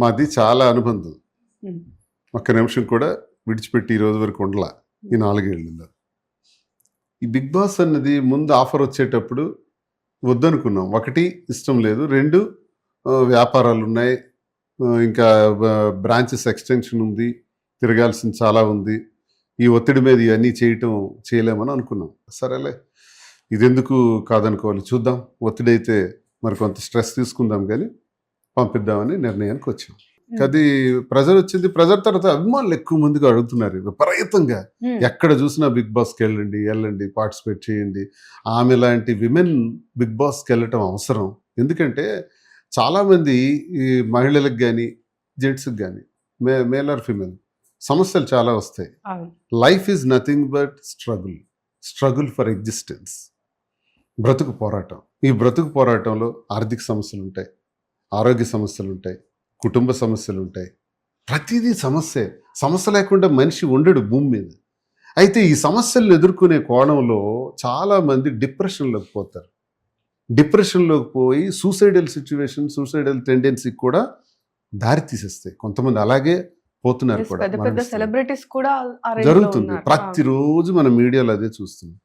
మాది చాలా అనుబంధం. ఒక్క నిమిషం కూడా విడిచిపెట్టి ఈ రోజు వరకు ఉండలా ఈ నాలుగేళ్ళలో. ఈ బిగ్ బాస్ అన్నది ముందు ఆఫర్ వచ్చేటప్పుడు వద్దనుకున్నాం. ఒకటి ఇష్టం లేదు. రెండు వ్యాపారాలు ఉన్నాయి. ఇంకా బ్రాంచెస్ ఎక్స్టెన్షన్ ఉంది. తిరగాల్సింది చాలా ఉంది. ఈ ఒత్తిడి మీద ఇవన్నీ చేయటం చేయలేమని అనుకున్నాం. సరేలే. ఇదెందుకు కాదనుకోవాలి. చూద్దాం. ఒత్తిడి అయితే మరి కొంత స్ట్రెస్ తీసుకుందాం కానీ పంపిద్దామని నిర్ణయానికి వచ్చాం. అది ప్రెజర్ వచ్చింది ప్రెజర్ తర్వాత అభిమానులు ఎక్కువ మందిగా అడుగుతున్నారు విపరీతంగా. ఎక్కడ చూసినా బిగ్ బాస్కి వెళ్ళండి వెళ్ళండి పార్టిసిపేట్ చేయండి. ఆమె లాంటి విమెన్ బిగ్ బాస్కి వెళ్ళటం అవసరం. ఎందుకంటే చాలామంది ఈ మహిళలకు కానీ జెంట్స్కి కానీ మే మేల్ ఆర్ ఫిమేల్ సమస్యలు చాలా వస్తాయి. Life is nothing but struggle struggle for existence బ్రతుకు పోరాటం. ఈ బ్రతుకు పోరాటంలో ఆర్థిక సమస్యలు ఉంటాయి ఆరోగ్య సమస్యలు ఉంటాయి కుటుంబ సమస్యలు ఉంటాయి ప్రతిదీ సమస్యే. సమస్య లేకుండా మనిషి ఉండడు భూమి మీద. అయితే ఈ సమస్యలను ఎదుర్కొనే కోణంలో చాలామంది డిప్రెషన్లోకి పోతారు. డిప్రెషన్లోకి పోయి సూసైడల్ సిచ్యువేషన్ సూసైడల్ టెండెన్సీకి కూడా దారి తీసేస్తాయి. కొంతమంది అలాగే పోతున్నారు కూడా జరుగుతుంది. ప్రతిరోజు మన మీడియాలో అదే చూస్తున్నాం.